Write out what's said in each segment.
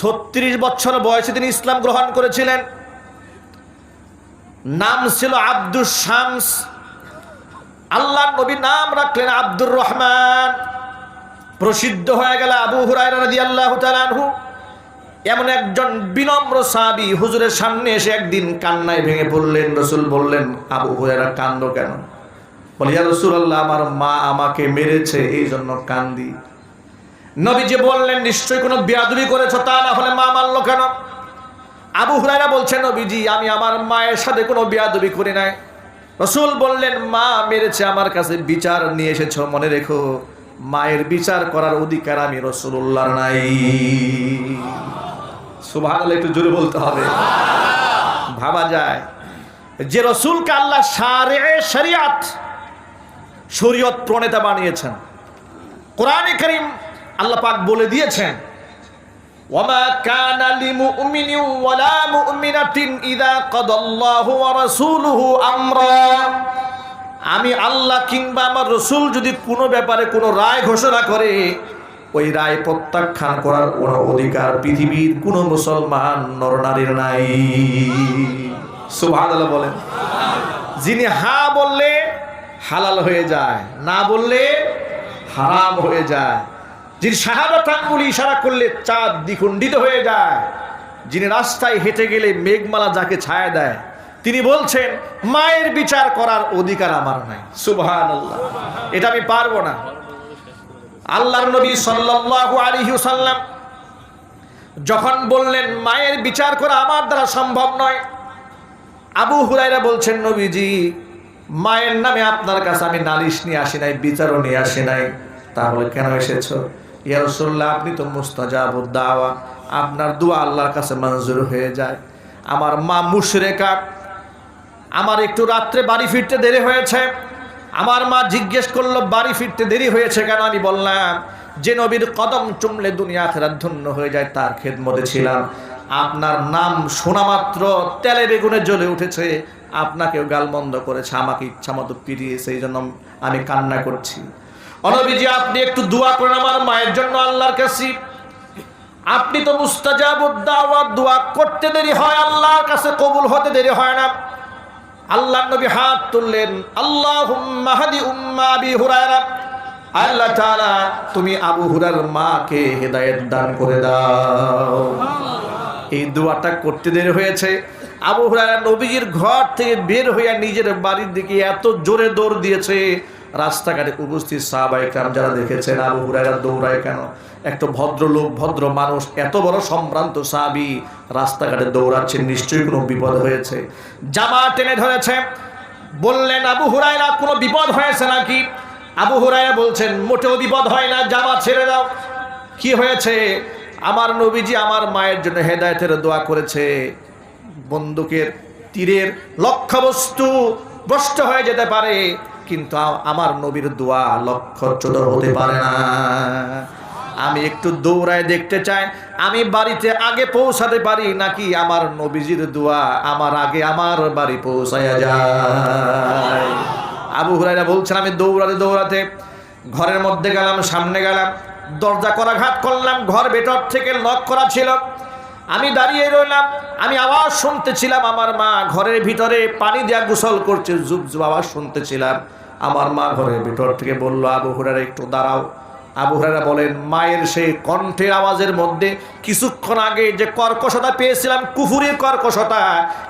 ছত্রিশ বছর বয়সে তিনি ইসলাম গ্রহণ করেছিলেন। নাম ছিল আব্দুল শামস। আল্লাহ নবী নাম রাখলেন আব্দুর রহমান। প্রসিদ্ধ হয়ে গেল আবু হুরায়রা রাদিয়াল্লাহু তাআলা আনহু। এমন একজন বিনম্র সাবি হুজুরের সামনে এসে একদিন কান্নায় ভেঙে পড়লেন। রসুল বললেন, আবু হুরায়রা, কান্দ কেন? বলিয়া ইয়া রাসূলুল্লাহ, আমার মা আমাকে মেরেছে এই জন্য কান্দি। নবীজি বললেন, নিশ্চয়ই কোনো বিয়াদুবি করেছ তা না হলে মা মারলো কেন? আবু হুরাইরা বলছেন নবীজি, আমি আমার মায়ের সাথে কোনো বিয়াদুবি করি নাই। রসুল বললেন, মা মেরেছে আমার কাছে, বিচার নিয়ে এসেছ, মনে রেখো, মায়ের বিচার করার অধিকার আমি রসুল্লাহর নাই। সুভাগ একটু জোরে বলতে হবে। ভাবা যায় যে রসুলকে আল্লাহ সারে শরিয়াত, শরীয়ত প্রণেতা বানিয়েছেন। কোরআনে করিম আল্লাহ পাক বলে দিয়েছেন আমি আল্লাহ কিংবা আমার রসুল যদি কোনো ব্যাপারে কোনো রায় ঘোষণা করে, ওই রায় প্রত্যাখ্যান করার কোনো অধিকার পৃথিবীর কোনো মুসলমান নরনারীর নাই। সুবহানাল্লাহ বলেন। যিনি হা বললে হালাল হয়ে যায়, না বললে হারাম হয়ে যায়। যিনি শাহাদাত আঙ্গুলি ইশারা করলে চাঁদ দ্বিখণ্ডিত হয়ে যায়। যিনি রাস্তায় হেঁটে গেলে মেঘমালা যাকে ছায়া দেয়, তিনি বলছেন, মায়ের বিচার করার অধিকার আমার নাই। সুবহান এটা আমি পারব না। আল্লাহর নবী সাল্লাল্লাহু আলাইহি সাল্লাম যখন বললেন, মায়ের বিচার করা আমার দ্বারা সম্ভব নয়। আবু হুরাইরা বলছেন, নবীজি, মায়ের নামে আপনার কাছে আমি নালিশ নিয়ে আসি নাই, বিচারও নিয়ে আসি নাই। তাহলে কেন এসেছ? ইয়া রাসূলুল্লাহ, আপনি তো মুস্তাজাব দাওয়া। আপনার দোয়া আল্লাহর কাছে মঞ্জুর হয়ে যায়। আমার মা মুশরেকা, আমার একটু রাত্রে বাড়ি ফিরতে দেরি হয়েছে। আমার মা জিজ্ঞেস করল, বাড়ি ফিরতে দেরি হয়েছে কেন? আমি বললাম, যে নবীর কদম চুমলে দুনিয়া আখেরাত ধন্য হয়ে যায়, তার খেদমতে ছিলাম। আপনার নাম শোনা মাত্র তেলে বেগুনে জ্বলে উঠেছে। আপনাকেও গালমন্দ করেছে, আমাকে ইচ্ছা মতো পিরিয়েছে এই জন্য আমি কান্না করছি। অনবিজি, আপনি একটু দোয়া করেন আমার মায়ের জন্য আল্লাহর কাছে। আপনি তো মুস্তাজাবুদ্দাওয়াত দোয়া করতে দেরি হয়, আল্লাহর কাছে কবুল হতে দেরি হয় না। আল্লাহ নবী হাত তুললেন আল্লাহ হাদি উম্মা আবি হুরায়রা। আল্লাহ তাআলা, তুমি আবু হুরার মাকে হেদায়েত দান করে দাও। এই দোয়াটা করতে দেরি হয়েছে। আবু হুরায়রা নবীজির ঘর থেকে বের হইয়া নিজের বাড়ির দিকে এত জোরে দৌড় দিয়েছে। রাস্তাঘাটে উপস্থিত সাহাবাই কাম যারা দেখেছেন আবু হুরায়রা দৌড়ায় কেন? একটা ভদ্রলোক, ভদ্র মানুষ, এত বড় সম্ভ্রান্ত সাহাবি রাস্তাঘাটে দৌড়াচ্ছে, নিশ্চয়ই কোনো বিপদ হয়েছে। জামা টেনে ধরেছে। বললেন, আবু হুরায়রা, কোনো বিপদ হয়েছে নাকি? আবু হুরায়রা বলছেন, মোটেও বিপদ হয় না জামা ছেড়ে দাও। কি হয়েছে? আমার নবীজি আমার মায়ের জন্য হেদায়েতের দোয়া করেছে। বন্দুকের তীরের লক্ষ্যবস্তু ভ্রষ্ট হয়ে যেতে পারে। কিন্তু আমার নবীর দোয়া লক্ষ্যচ্যুত হতে পারে না। আমি একটু দৌড়ায় দেখতে চাই। আমি বাড়িতে আগে পৌঁছাতে পারি নাকি আমার নবীজির দোয়া আমার আগে আমার বাড়ি পৌঁছায়া যায়। আবু হুরাইরা বলছেন, আমি দৌড়াতে দৌড়াতে ঘরের মধ্যে গেলাম, সামনে গেলাম, দরজা করা ঘাট করলাম, ঘর ভেতর থেকে লক করা ছিল। আমি দাঁড়িয়ে রইলাম, আমি আওয়াজ শুনতেছিলাম, আমার মা ঘরের ভিতরে পানি দেয়া গোসল করছে, জুব জুব আওয়াজ শুনতেছিলাম। আমার মা ঘরের ভিতর থেকে বলল, আবু হুরারা একটু দাঁড়াও। আবু হুরারা বলেন, মায়ের সেই কণ্ঠের আওয়াজের মধ্যে কিছুক্ষণ আগে যে কর্কশতা পেয়েছিলাম, কুফুরের কর্কশতা,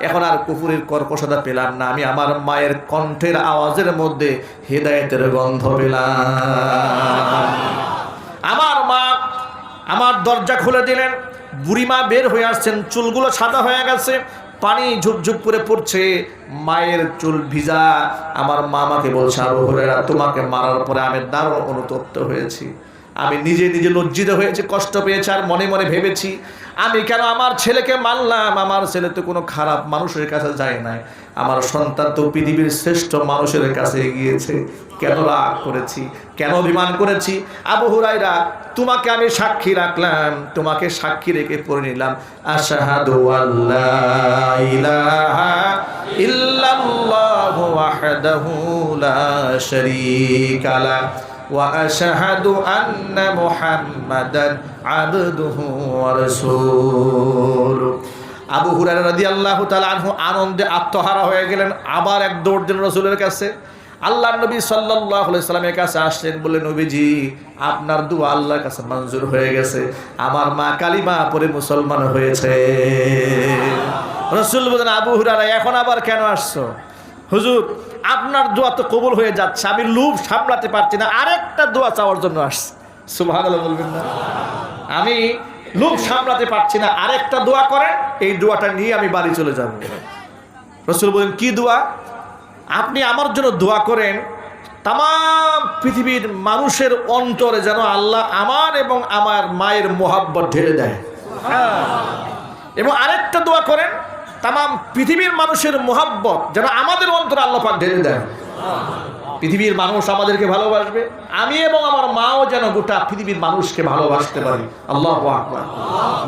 এখন আর কুফুরের কর্কশতা পেলাম না। আমি আমার মায়ের কণ্ঠের আওয়াজের মধ্যে হৃদয়তের গন্ধ পেলাম। আমার দরজা খুলে দিলেন। বুড়িমা বের হয়ে আসছেন। চুলগুলো সাদা হয়ে গেছে। পানি ঝুপঝুপ করে পড়ছে। মায়ের চুল ভিজা। আমার মামাকে বলছে আরও হরেরা তোমাকে মারার পরে আমি দারুণ অনুতপ্ত হয়েছি। আমি নিজে নিজে লজ্জিত হয়েছে, কষ্ট পেয়েছি, আর মনে মনে ভেবেছি আমি কেন আমার ছেলেকে মানলাম? আমার ছেলে তো কোনো খারাপ মানুষের কাছে যায় নাই। আমার সন্তান তো পৃথিবীর শ্রেষ্ঠ মানুষের কাছে গিয়েছে। কেন রাগ করেছি? কেন অভিমান করেছি? আবু হুরাইরা তোমাকে আমি সাক্ষী রাখলাম। তোমাকে সাক্ষী রেখে পড়ে নিলাম। আশাহাদু وأشهد أن محمدا عبده ورسوله আবু হুরায়রা রাদিয়াল্লাহু তাআলা আনহু আনন্দে আত্মহারা হয়ে গেলেন আবার এক দৌড় দিলেন রসুলের কাছে আল্লাহ নবী সাল্লাল্লাহু আলাইহি সাল্লামের কাছে আসলেন বলে নবীজি আপনার দোয়া আল্লাহর কাছে মঞ্জুর হয়ে গেছে আমার মা কালিমা পরে মুসলমান হয়েছে রসুল বলেন আবু হুরায়রা এখন আবার কেন আসছো হুজুর আপনার দোয়া তো কবুল হয়ে যাচ্ছে আমি লুভ সামলাতে পারছি না। আরেকটা দোয়া চাওয়ার জন্য আসছি। সুবহানাল্লাহ বলবেন না? আমি লুভ সামলাতে পারছি না। আরেকটা দোয়া করেন এই দোয়াটা নিয়ে আমি বাড়ি চলে যাব। রসুল বলেন কি দোয়া? আপনি আমার জন্য দোয়া করেন তাম পৃথিবীর মানুষের অন্তরে যেন আল্লাহ আমার এবং আমার মায়ের মোহাব্বত ঢেলে দেয়। এবং আরেকটা দোয়া করেন তাম পৃথিবীর মানুষের মোহাব্বত যেন আমাদের অন্তরে আল্লাহ পাক ঢেলে দেয় পৃথিবীর মানুষ আমাদেরকে ভালোবাসবে, আমি এবং আমার মাও যেন গোটা পৃথিবীর মানুষকে ভালোবাসতে পারি। আল্লাহ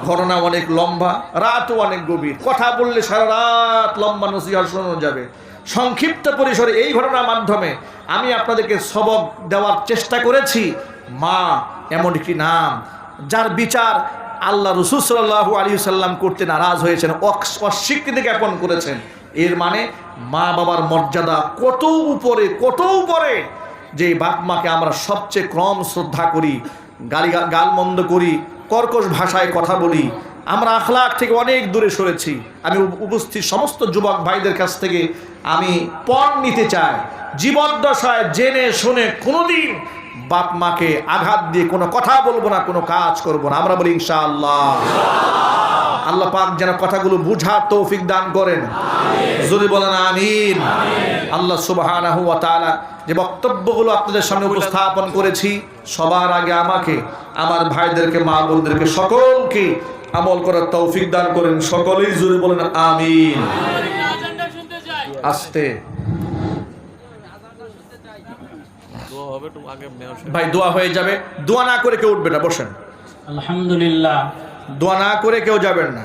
ঘটনা অনেক লম্বা, রাতও অনেক গভীর। কথা বললে সারা রাত লম্বা নসিহা শোনানো যাবে। সংক্ষিপ্ত পরিসরে এই ঘটনার মাধ্যমে আমি আপনাদেরকে সবক দেওয়ার চেষ্টা করেছি। মা এমন একটি নাম, যার বিচার আল্লাহ রসুল সাল্লাহ আলী সাল্লাম করতে নারাজ হয়েছেন অস্বীকৃতি জ্ঞাপন করেছেন। এর মানে মা বাবার মর্যাদা কত উপরে কত উপরে যে বাপ মাকে আমরা সবচেয়ে কম শ্রদ্ধা করি, গালি গালমন্দ করি, কর্কশ ভাষায় কথা বলি। আমরা আখলাক থেকে অনেক দূরে সরেছি। আমি উপস্থিত সমস্ত যুবক ভাইদের কাছ থেকে আমি পণ নিতে চাই। জীবদ্দশায় জেনে শুনে কোনোদিন বাপ মাকে আঘাত দিয়ে কোনো কথা বলব না কোনো কাজ করব না। আমরা বলি ইনশাআল্লাহ। আল্লাহ পাক যেন কথাগুলো বুঝার তৌফিক দান করেন। যদি বলেন আমিন। আল্লাহ সুবহানাহু ওয়া তাআলা যে বক্তব্যগুলো আপনাদের সামনে উপস্থাপন করেছি সবার আগে আমাকে আমার ভাইদেরকে মা বোনদেরকে সকলকে আমল করার তৌফিক দান করেন। সকলেই জুড়ে বলেন আমিন। আস্তে দোয়া হবে একটু আগে মেয়র সাহেব ভাই দোয়া হয়ে যাবে। দোয়া না করে কেউ উঠবে না বসেন। আলহামদুলিল্লাহ। দোয়া না করে কেউ যাবেন না।